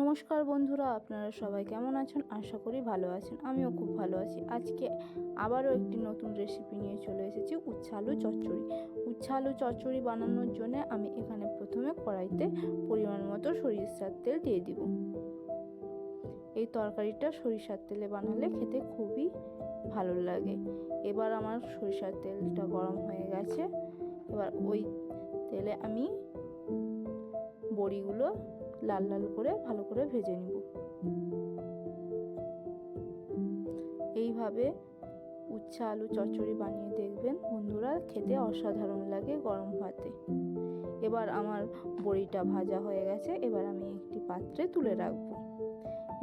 নমস্কার বন্ধুরা, আপনারা সবাই কেমন আছেন? আশা করি ভালো আছেন, আমিও খুব ভালো আছি। আজকে আবারও একটি নতুন রেসিপি নিয়ে চলে এসেছি, উচ্ছে আলু চচ্চড়ি। উচ্ছে আলু চচ্চড়ি বানানোর জন্য আমি এখানে প্রথমে কড়াইতে পরিমাণ মতো সরিষার তেল দিয়ে দিব। এই তরকারিটা সরিষার তেলে বানালে খেতে খুবই ভালো লাগে। এবার আমার সরিষার তেলটা গরম হয়ে গেছে। এবার ওই তেলে আমি বড়িগুলো লাল লাল করে ভালো করে ভেজে নিব। এইভাবে উচ্ছা আলু চচ্চড়ি বানিয়ে দেখবেন বন্ধুরা, খেতে অসাধারণ লাগে গরম ভাতে। এবার আমার বড়িটা ভাজা হয়ে গেছে, এবার আমি একটি পাত্রে তুলে রাখব।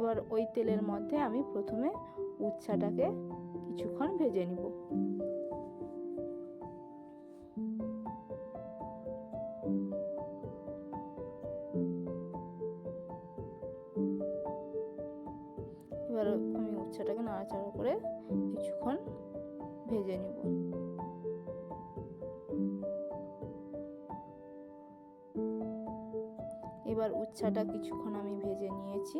এবার ওই তেলের মধ্যে আমি প্রথমে উচ্ছাটাকে কিছুক্ষণ ভেজে নিব। এবার আমি উচ্ছেটাকে নাড়াচাড়া করে কিছুক্ষণ ভেজে নিব। এবার উচ্ছাটা কিছুক্ষণ আমি ভেজে নিয়েছি।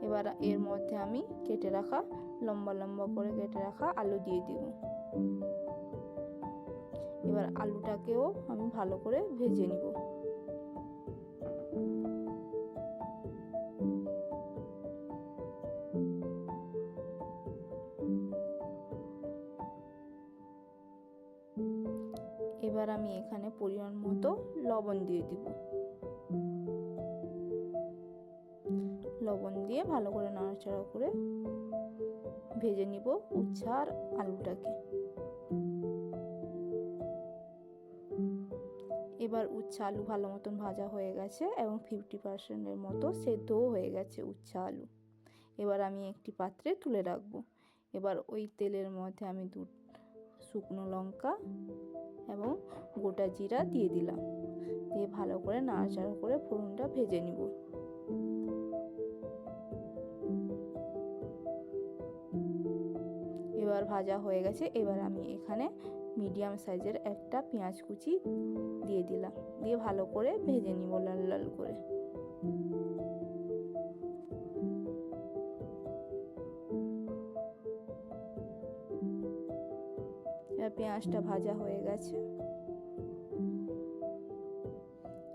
এবার এর মধ্যে আমি কেটে রাখা, লম্বা লম্বা করে কেটে রাখা আলু দিয়ে দিব। এবার আলুটাকেও আমি ভালো করে ভেজে নিব। এবার আমি এখানে পরিমাণ মতো লবণ দিয়ে দিব। লবণ দিয়ে ভালো করে নাড়াচাড়া করে ভেজে নিব উচ্ছা আর আলুটাকে। এবার উচ্ছা আলু ভালো মতন ভাজা হয়ে গেছে এবং ফিফটি পার্সেন্টের মতো সেদ্ধও হয়ে গেছে উচ্ছা আলু। এবার আমি একটি পাত্রে তুলে রাখব। এবার ওই তেলের মধ্যে আমি দু শুকনো লঙ্কা এবং গোটা জিরা দিয়ে দিলাম। দিয়ে ভালো করে নাড়াচাড়া করে ফোড়নটা ভেজে নিব। এবার ভাজা হয়ে গেছে। এবার আমি এখানে মিডিয়াম সাইজের একটা পেঁয়াজ কুচি দিয়ে দিলাম। দিয়ে ভালো করে ভেজে নিব লাল লাল করে। এবার পেঁয়াজটা ভাজা হয়ে গেছে।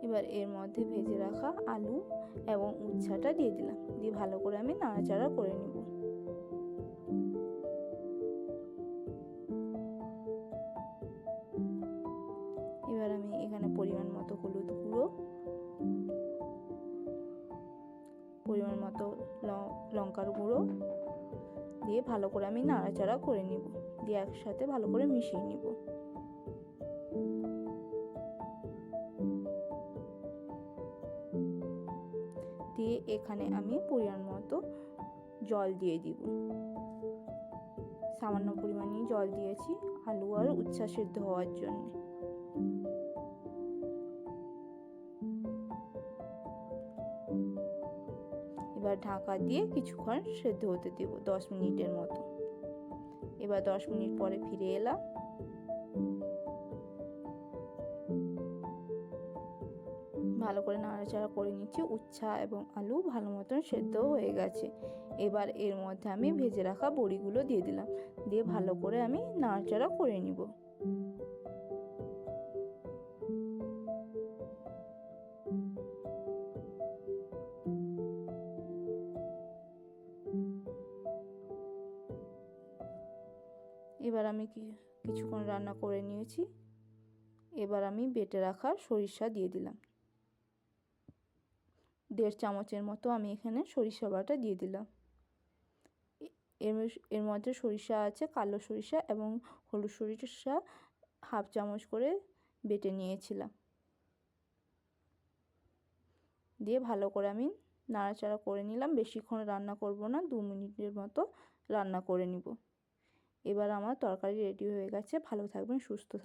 এবার এর মধ্যে ভেজে রাখা আলু এবং উচ্ছাটা দিয়ে দিলাম। দিয়ে ভালো করে আমি নাড়াচাড়া করে নিব। এবার আমি এখানে পরিমাণ মতো হলুদ গুঁড়ো, পরিমাণ মতো লঙ্কার গুঁড়ো দিয়ে ভালো করে আমি নাড়াচাড়া করে নিব। দিয়ে একসাথে ভালো করে মিশিয়ে নিব। দিয়ে এখানে আমি পরিমাণ মতো জল দিয়ে দিব। সামান্য পরিমাণে জল দিয়েছি আলু আর উচ্ছ্বাস সিদ্ধ হওয়ার জন্য। এবার ঢাকা দিয়ে কিছুক্ষণ সেদ্ধ হতে দেব দশ মিনিটের মতো। এবার দশ মিনিট পরে ফিরে এলাম। ভালো করে নাড়াচাড়া করে নিচ্ছি। উচ্ছা এবং আলু ভালো মতন সেদ্ধ হয়ে গেছে। এবার এর মধ্যে আমি ভেজে রাখা বড়িগুলো দিয়ে দিলাম। দিয়ে ভালো করে আমি নাড়াচাড়া করে নিব। এবার আমি কিছুক্ষণ রান্না করে নিয়েছি। এবার আমি বেটে রাখা সরিষা দিয়ে দিলাম। দেড় চামচের মতো আমি এখানে সরিষা বাটা দিয়ে দিলাম। এর এর মধ্যে সরিষা আছে, কালো সরিষা এবং হলুদ সরিষা হাফ চামচ করে বেটে নিয়েছিলাম। দিয়ে ভালো করে আমি নাড়াচাড়া করে নিলাম। বেশিক্ষণ রান্না করব না, দু মিনিটের মতো রান্না করে নিব। এবার আমার তরকারি রেডি হয়ে গেছে। ভালো থাকবেন সুস্থ থাকবেন।